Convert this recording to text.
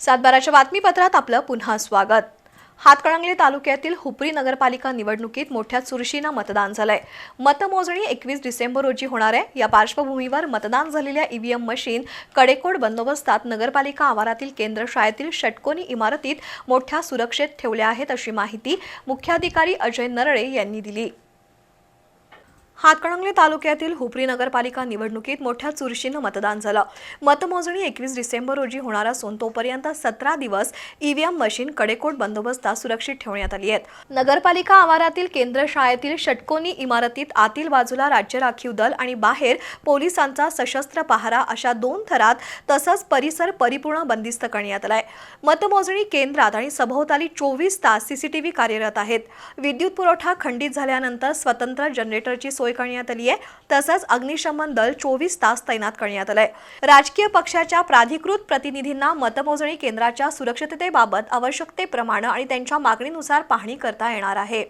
सातबाराच्या बातमीपत्रात आपलं पुन्हा स्वागत. हातकणंगले तालुक्यातील हुपरी नगरपालिका निवडणुकीत मोठ्या चुरशीनं मतदान झालंय. मतमोजणी एकवीस डिसेंबर रोजी होणार आहे. या पार्श्वभूमीवर मतदान झालेल्या ईव्हीएम मशीन कडेकोड बंदोबस्तात नगरपालिका आवारातील केंद्र शाळेतील षटकोनी इमारतीत मोठ्या सुरक्षेत ठेवल्या आहेत अशी माहिती मुख्याधिकारी अजय नरळे यांनी दिली. हातकणंगले तालुक्यातील हुपरी नगरपालिका निवडणुकीत मोठ्या चुरशीनं मतदान झालं. मतमोजणी एकवीस डिसेंबर रोजी होणार असून तोपर्यंत सतरा दिवस ईव्हीएम मशीन कडेकोट बंदोबस्तात सुरक्षित ठेवण्यात आली आहेत. नगरपालिका आवारातील केंद्र शाळेतील षटकोनी इमारतीत आतील बाजूला राज्य राखीव दल आणि बाहेर पोलिसांचा सशस्त्र पहारा अशा दोन थरात तसंच परिसर परिपूर्ण बंदिस्त करण्यात आलाय. मतमोजणी केंद्रात आणि सभोवताली चोवीस तास सीसीटीव्ही कार्यरत आहेत. विद्युत पुरवठा खंडित झाल्यानंतर स्वतंत्र जनरेटरची सोय सोय करण्यात आली आहे. तसंच अग्निशमन दल चोवीस तास तैनात करण्यात आलंय. राजकीय पक्षाच्या प्राधिकृत प्रतिनिधींना मतमोजणी केंद्राच्या सुरक्षिततेबाबत आवश्यकतेप्रमाणे आणि त्यांच्या मागणीनुसार पाहणी करता येणार आहे.